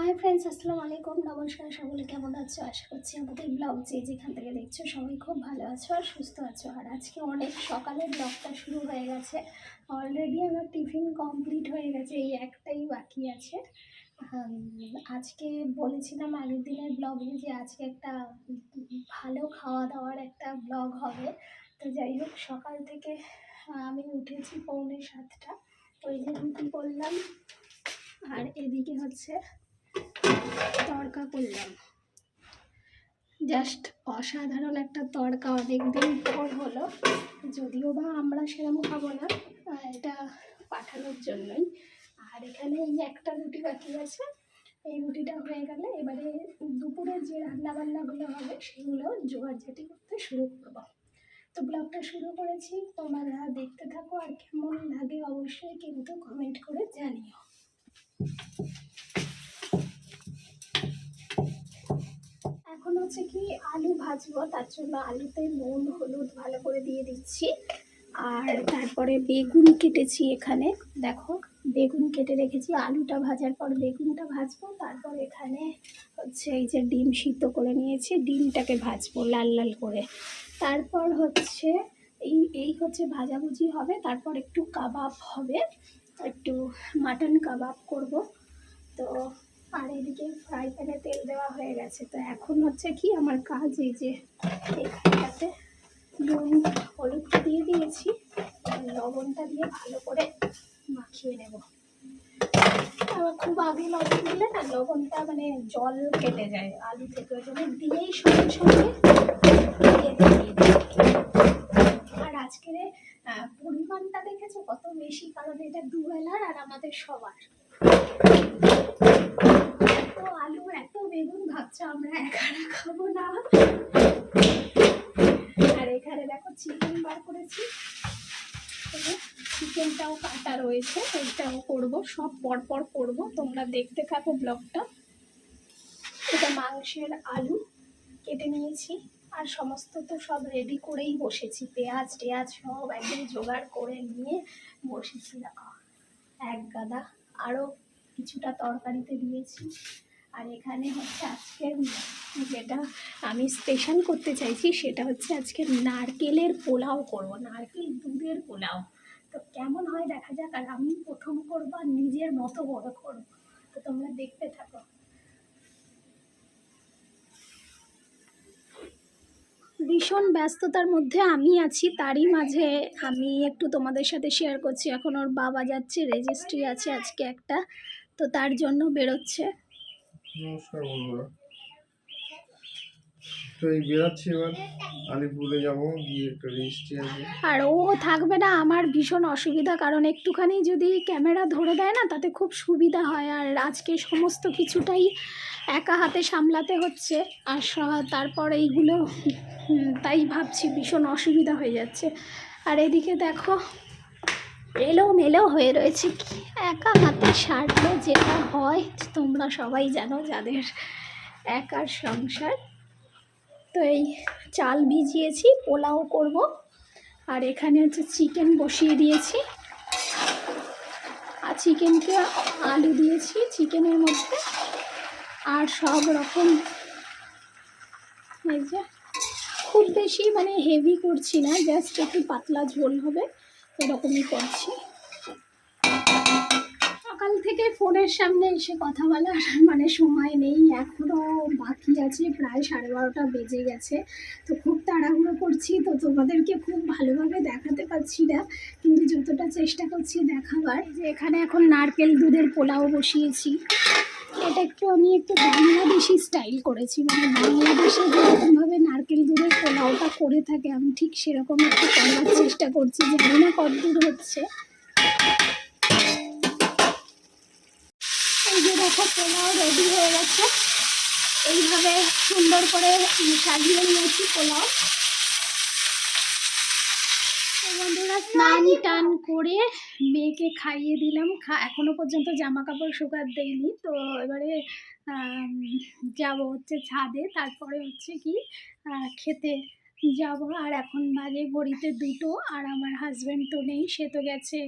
Hi friends আসসালামু আলাইকুম। নমস্কার, সকলে কেমন আছো? আশা করছি আমাদের ব্লগ যে যেখান থেকে দেখছ সবাই খুব ভালো আছো আর সুস্থ আছো। আর আজকে অনেক সকালে ব্লগটা শুরু হয়ে গেছে। অলরেডি আমার টিফিন কমপ্লিট হয়ে গেছে, এই একটাই বাকি আছে। আজকে বলেছিলাম আগের দিনের ব্লগে যে আজকে একটা ভালো খাওয়া দাওয়ার একটা ব্লগ হবে। তো যাই হোক, সকাল থেকে আমি উঠেছি পৌনে সাতটা। ওই যে রুটি করলাম। আর এদিকে হচ্ছে তড়কা করলাম। জাস্ট অসাধারণ একটা তড়কা অনেকদিন পর হলো। যদিও বা আমরা সেরকম খাব না এটা পাঠানোর জন্যই। আর এখানে এই একটা রুটি বাকি আছে। এই রুটিটা হয়ে গেলে এবারে দুপুরে যে রান্না বান্নাগুলো হবে সেগুলো জোগাড়জাটি করতে শুরু করব। তো ব্লগটা শুরু করেছি, তোমরা দেখতে থাকো আর কেমন লাগে অবশ্যই কিন্তু কমেন্ট করে জানিও। হচ্ছে কি, আলু ভাজবো, তার জন্য আলুতে নুন, হলুদ ভালো করে দিয়ে দিচ্ছি। আর তারপরে বেগুন কেটেছি এখানে, দেখো, বেগুন কেটে রেখেছি। আলুটা ভাজার পর বেগুনটা ভাজবো, তারপর এখানে হচ্ছে এই যে ডিম সিদ্ধ করে নিয়েছি, ডিমটাকে ভাজবো লাল লাল করে। তারপর হচ্ছে এই এই হচ্ছে ভাজাভুজি হবে, তারপর একটু কাবাব হবে, একটু মাটন কাবাব করব। তো আর এদিকে ফ্রাই প্যানে তেল দেওয়া হয়ে গেছে। তো এখন হচ্ছে কি আমার কাজ, এই যে এখানটাতে নুন, হলুদটা দিয়ে দিয়েছি লবণটা দিয়ে ভালো করে মাখিয়ে নেব। আবার খুব আগে লবণ দিলে না, লবণটা মানে জল কেটে যায়, আলু থেকে ওই জন্য দিয়েই সঙ্গে সঙ্গে। আর আজকের পরিমাণটা দেখেছ কত বেশি? কারণ এটা দুবেলার আর আমাদের সবার। ভাবছ আমরা একারা খাব না। আর এখানে দেখো চিকেন বার করেছি। চিকেনটাও কাটা রয়েছে, এইটাও করব, সব পরপর করব। তোমরা দেখতে থাকো ব্লগটা। এটা মাংসের আলু কেটে নিয়েছি, আর সমস্ত তো সব রেডি করেই বসেছি। পেঁয়াজ টেয়াজ সব একদম জোগাড় করে নিয়ে বসেছি। এক গাদা আরও কিছুটা তরকারিতে দিয়েছি। আর এখানে হচ্ছে আজকের যেটা আমি স্পেশাল করতে চাইছি সেটা হচ্ছে আজকে নারকেলের পোলাও করব, নারকেল দুধের পোলাও। তো কেমন হয় দেখা যাক, আর আমি প্রথম করব আর নিজের মতো বড় করব। তো তোমরা দেখতে থাকো। ভীষণ ব্যস্ততার মধ্যে আমি আছি, তারই মাঝে আমি একটু তোমাদের সাথে শেয়ার করছি। এখন ওর বাবা যাচ্ছে রেজিস্ট্রি আছে আজকে একটা। তো তার জন্য বেরোচ্ছে। নমস্কার বন্ধুরা। তো এই বেরাচ্ছি এবার। আলিপুরে যাব, গিয়ে একটা রেজিস্ট্রি আছে আর ও থাকবে না, আমার ভীষণ অসুবিধা। কারণ একটুখানি যদি ক্যামেরা ধরে দেয় না, তাতে খুব সুবিধা হয়। আর আজকে সমস্ত কিছুটাই একা হাতে সামলাতে হচ্ছে। আর তারপর এইগুলো তাই ভাবছি ভীষণ অসুবিধা হয়ে যাচ্ছে। আর এদিকে দেখো এলো মেলো হয়ে রয়েছে। কি একা হাতে সারলে যেটা হয়, তোমরা সবাই জানো যাদের একার সংসার। তো এই চাল ভিজিয়েছি, পোলাও করব। আর এখানে হচ্ছে চিকেন বসিয়ে দিয়েছি। আর চিকেনকে আলু দিয়েছি চিকেনের মধ্যে। আর সব রকম যে, খুব বেশি মানে হেভি করছি না জাস্ট একটু পাতলা ঝোল হবে। এরকমই করছি। সকাল থেকে ফোনের সামনে এসে কথা বলার মানে সময় নেই এখনও বাকি আছে, প্রায় সাড়ে বারোটা বেজে গেছে। তো খুব তাড়াহুড়ো করছি, তো তোমাদেরকে খুব ভালোভাবে দেখাতে পারছি না, কিন্তু যতটা চেষ্টা করছি দেখাবার, যে এখানে এখন নারকেল দুধের পোলাও বসিয়েছি। এটা একটু আমি একটু বাংলাদেশি স্টাইল করেছি মানে বাংলাদেশে যেরকমভাবে নারকেল দুধের পোলাওটা করে থাকে, আমি ঠিক সেরকম একটু করার চেষ্টা করছি, জানি না কতদূর হচ্ছে। এই যে দেখো, পোলাও রেডি হয়ে গেছে। এইভাবে সুন্দর করে সাজিয়ে নিয়েছি পোলাও। বন্ধুরা স্নান টান করে মেয়েকে খাইয়ে দিলাম। খা এখনও পর্যন্ত জামা কাপড় শুকাত দেয়নি। তো এবারে যাব হচ্ছে ছাদে। তারপরে হচ্ছে কি খেতে যাব। আর এখন বাজে ঘড়িতে দুটো আর আমার হাজব্যান্ড তো নেই সে তো গেছে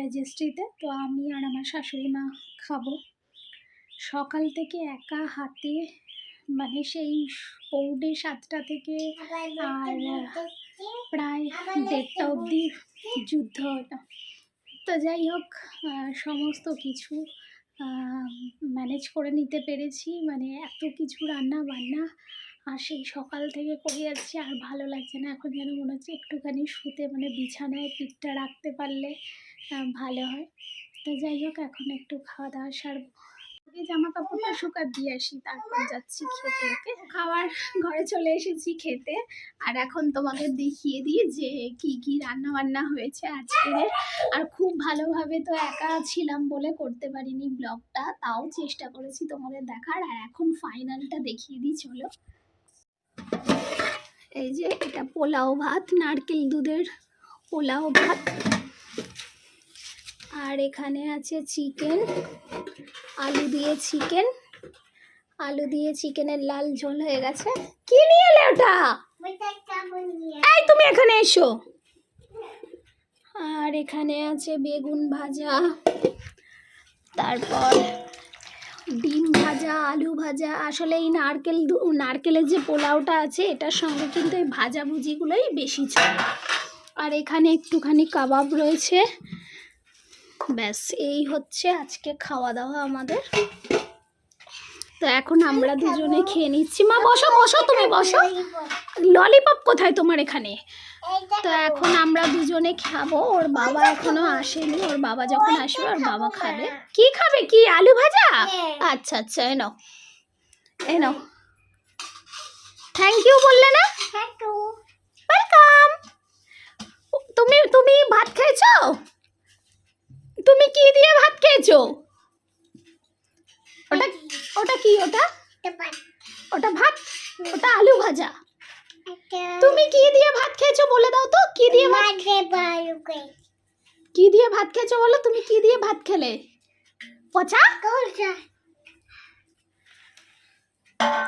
রেজিস্ট্রিতে তো আমি আর আমার শাশুড়ি মা খাব। সকাল থেকে একা হাতে মানে সেই পৌনে সাতটা থেকে আর, প্রায় দেড়টা অবধি যুদ্ধ হলো তো যাই হোক সমস্ত কিছু ম্যানেজ করে নিতে পেরেছি। মানে এত কিছু রান্না বান্না, আর সেই সকাল থেকে করে যাচ্ছি, আর ভালো লাগছে না। এখন যেন মনে হচ্ছে একটুখানি শুতে মানে বিছানায় পিঠটা রাখতে পারলে ভালো হয়। তো যাই হোক, এখন একটু খাওয়া দাওয়া সারবো। আগে জামা কাপড়টা শুকাত দিয়ে আসি, তারপর যাচ্ছি খেতে, ওকে? খাবার ঘরে চলে এসেছি খেতে। আর এখন তোমাদের দেখিয়ে দিই যে কি কি রান্না বান্না হয়েছে আজকে আর খুব ভালোভাবে তো একা ছিলাম বলে করতে পারিনি ব্লগটা, তাও চেষ্টা করেছি তোমাদের দেখার। আর এখন ফাইনালটা দেখিয়ে দিই, চলো। এই যে এটা পোলাও ভাত, নারকেল দুধের পোলাও ভাত। আর এখানে আছে চিকেন। আলু দিয়ে চিকেন, আলু দিয়ে চিকেনের লাল ঝোল হয়ে গেছে। কি নিয়ে এলে ওটা? এই, তুমি এখানে এসো। আর এখানে আছে বেগুন ভাজা, তারপর ডিম ভাজা, আলু ভাজা। আসলে এই নারকেল নারকেলের যে পোলাওটা আছে, এটার সঙ্গে কিন্তু এই ভাজাভুজিগুলোই বেশি চলে। আর এখানে একটুখানি কাবাব রয়েছে। ব্যাস এই হচ্ছে আজকে খাওয়া দাওয়া আমাদের। তো এখন আমরা দুজনে খেয়ে নিচ্ছি। মা বসো বসো তুমি বসো। ললিপপ কোথায় তোমার এখানে? তো এখন আমরা দুজনে খাব। ওর বাবা এখনও আসেনি। ওর বাবা যখন আসবে ওর বাবা খাবে। কি খাবে? কি আলু ভাজা? আচ্ছা আচ্ছা এনো এনো থ্যাংক ইউ বললে না? ওয়েলকাম তুমি তুমি ভাত খেয়েছো? তুমি কি দিয়ে ভাত খেয়েছো? ওটা ওটা কি ওটা? ওটা ভাত? ওটা আলু ভাজা। তুমি কি দিয়ে ভাত খেয়েছো বলে দাও তো কি দিয়ে ভাত কি দিয়ে ভাত খেয়েছো বলো তুমি কি দিয়ে ভাত খেলে? পচা?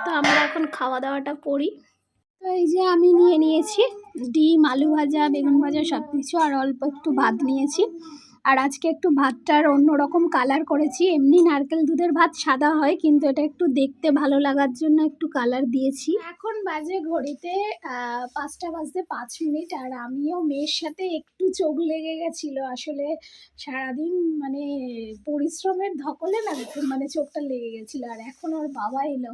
তো আমরা এখন খাওয়া দাওয়াটা করি। তো এই যে আমি নিয়ে নিয়েছি ডিম আলু ভাজা বেগুন ভাজা সব কিছু আর অল্প একটু ভাত নিয়েছি। আর আজকে একটু ভাতটার অন্যরকম কালার করেছি। এমনি নারকেল দুধের ভাত সাদা হয়, কিন্তু এটা একটু দেখতে ভালো লাগার জন্য একটু কালার দিয়েছি। এখন বাজে ঘড়িতে পাঁচটা বাজতে পাঁচ মিনিট, আর আমিও মেয়ের সাথে একটু চোখ লেগে গেছিল। আসলে সারাদিন মানে পরিশ্রমের ধকলে না মানে চোখটা লেগে গেছিল, আর এখন ওর বাবা এলো।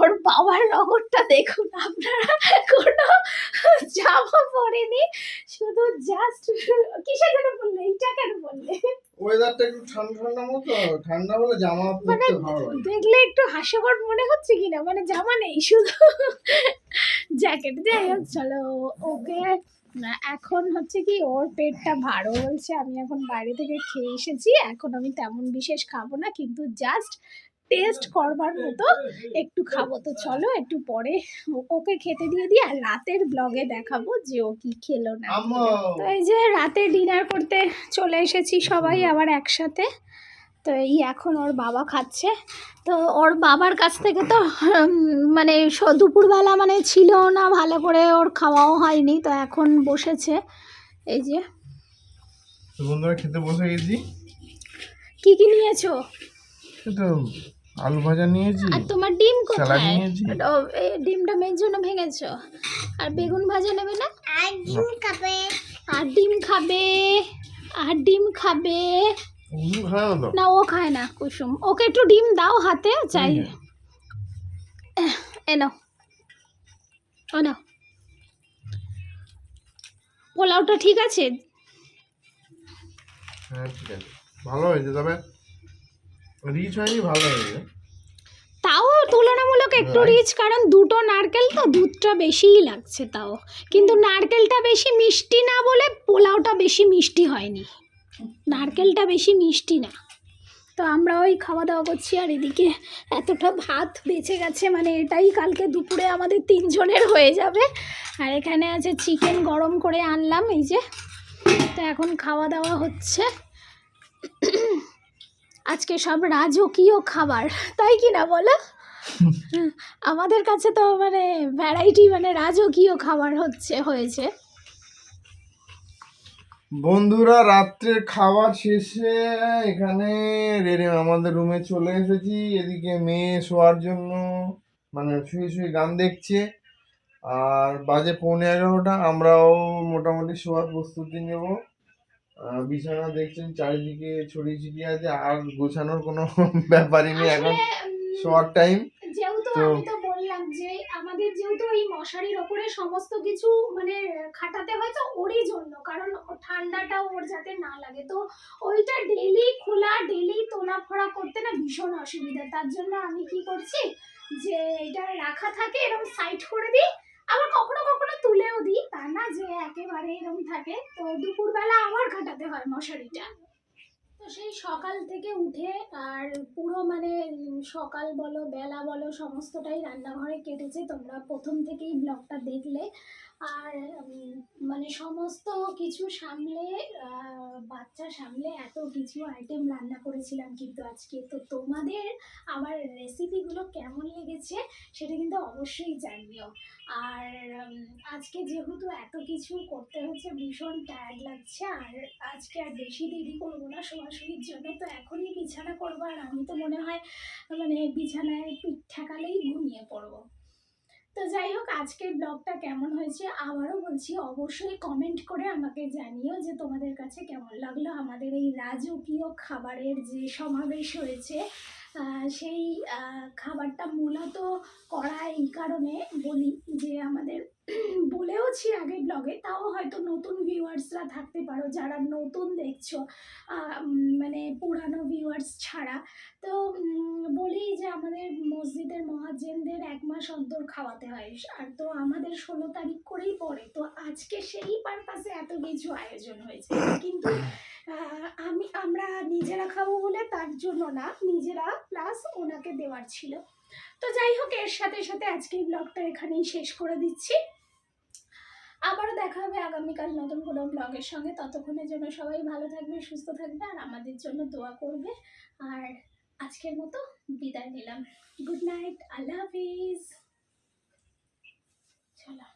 ওর বাবার রগরটা দেখুন, আপনারা কোনো জামা পরেনি, শুধু জাস্ট কিসের জন্য বললে? এইটা কেন ওয়েদারটা একটু ঠান্ডা ঠান্ডা মতো? ঠান্ডা হলে জামা পরতে ভালো লাগে। দেখলে একটু হাস্যকর মনে হচ্ছে কিনা মানে জামা নেই শুধু জ্যাকেট যাই হোক চলো ওকে। না, এখন হচ্ছে কি ওর পেটটা ভারো বলছে। আমি এখন বাইরে থেকে খেয়ে এসেছি। এখন আমি তেমন বিশেষ খাব না কিন্তু জাস্ট টেস্ট করবার মতো একটু খাব। তো চলো একটু পরে ওকে খেতে দিয়ে দিই আর রাতের ব্লগে দেখাবো যে ও কি খেলো না তো এই যে রাতে ডিনার করতে চলে এসেছি সবাই আবার একসাথে। তো এই এখন ওর বাবা খাচ্ছে। তো ওর বাবার কাছ থেকে তো মানে দুপুরবেলা মানে ছিল না ভালো করে ওর খাওয়াও হয়নি। তো এখন বসেছে। এই যে। বন্ধুরা খেতে বসে গেছি। কি কি নিয়েছো? তো আলু ভাজা নিয়েছি আর তোমার ডিম কোথায়? ডিমটা মেয়ের জন্য ভেঙেছো? আর বেগুন ভাজা নেবে না? আর ডিম খাবে। আর ডিম খাবে? খায় না তো? না ও খায় না কুসুম। ওকে একটু ডিম দাও হাতে চাই। এনো ও নাও। পোলাওটা ঠিক আছে? হ্যাঁ ঠিক আছে। ভালো হয়েছে তবে? রিচ হয়নি ভালো হয়েছে তাও তুলনামূলক একটু রিচ কারণ দুটো নারকেল তো দুধটা বেশিই লাগছে তাও। কিন্তু নারকেলটা বেশি মিষ্টি না বলে পোলাওটা বেশি মিষ্টি হয়নি। নারকেলটা বেশি মিষ্টি না। তো আমরা ওই খাওয়া দাওয়া করছি আর এদিকে এতটা ভাত বেঁচে গেছে মানে এটাই কালকে দুপুরে আমাদের তিনজনের হয়ে যাবে। আর এখানে আছে চিকেন গরম করে আনলাম এই যে। তো এখন খাওয়া দাওয়া হচ্ছে। আজকে সব রাজকীয় খাবার তাই কি না বলো? আমাদের কাছে তো মানে ভ্যারাইটি মানে রাজকীয় খাবার হচ্ছে হয়েছে। বন্ধুরা রাত্রের খাবার শেষে এখানে রেডি আমাদের রুমে চলে এসেছি। এদিকে মেয়ে শোয়ার জন্য মানে শুয়ে শুয়ে গান দেখছে। আর বাজে পৌনে এগারোটা আমরাও মোটামুটি শোয়ার প্রস্তুতি নেব। বিছানা দেখছেন চারিদিকে ছড়িয়ে ছিটিয়ে আছে আর গোছানোর কোনো ব্যাপারই নেই এখন শোয়ার টাইম। যেহেতু তো- আমি তো বললাম যে আমাদের যেহেতু এই মশারির ওপরে সমস্ত কিছু মানে খাটাতে হয় তো ওরই জন্য কারণ ঠান্ডাটা ওর যাতে না লাগে। তো ওইটা ডেলি খোলা ডেলি তোলা ফোড়া করতে না ভীষণ অসুবিধা। তার জন্য আমি কি করছি যে এটা রাখা থাকে এরকম সাইড করে দিই আবার কখনো কখনো তুলেও দিই, তা না যে একেবারে এরকম থাকে। তো দুপুরবেলা আবার খাটাতে হয় মশারিটা। তো সেই সকাল থেকে উঠে আর পুরো মানে সকাল বলো, বেলা বলো, সমস্তটাই রান্নাঘরে কেটেছে। তোমরা প্রথম থেকেই ব্লগটা দেখলে আর মানে সমস্ত কিছু সামলে বাচ্চা সামলে এত কিছু আইটেম রান্না করেছিলাম কিন্তু আজকে। তো তোমাদের আমার রেসিপিগুলো কেমন লেগেছে সেটা কিন্তু অবশ্যই জানিও। আর আজকে যেহেতু এত কিছু করতে হচ্ছে, ভীষণ টায়ার্ড লাগছে। আর আজকে আর বেশি দেরি করব না, শোয়াশুয়ির জন্য তো এখনই বিছানা করব। আর আমি তো মনে হয় মানে বিছানায় পিঠ ঠেকালেই ঘুমিয়ে পড়ব। তো যাই হোক, আজকের ব্লগটা কেমন হয়েছে আবারও বলছি, অবশ্যই কমেন্ট করে আমাকে জানিও যে তোমাদের কাছে কেমন লাগল আমাদের এই রাজকীয় খাবারের যে সমাবেশ হয়েছে। সেই খাবারটা মূলত করা এই কারণে বলি যে আমাদের বলেওছি আগে ব্লগে তাও হয়তো নতুন ভিউয়ার্সরা থাকতে পারো, যারা নতুন দেখছ মানে পুরানো ভিউয়ার্স ছাড়া। তো বলি যে আমাদের মসজিদের মহাজেনদের এক মাস অন্তর খাওয়াতে হয়, আর তো আমাদের ষোলো তারিখ করেই পড়ে, তো আজকে সেই পারপাসে এত কিছু আয়োজন হয়েছে। কিন্তু আমি, আমরা নিজেরা খাব বলে তার জন্য না, নিজেরা প্লাস ওনাকে দেওয়ার ছিল। তো যাই হোক, এর সাথে সাথে আজকের ব্লগটা এখানেই শেষ করে দিচ্ছি। আবারও দেখা হবে আগামীকাল নতুন কোনো ব্লগের সঙ্গে। ততক্ষণের জন্য সবাই ভালো থাকবে সুস্থ থাকবে আর আমাদের জন্য দোয়া করবে আর আজকের মতো বিদায় নিলাম। গুড নাইট আল্লাহ হাফিজ চলো।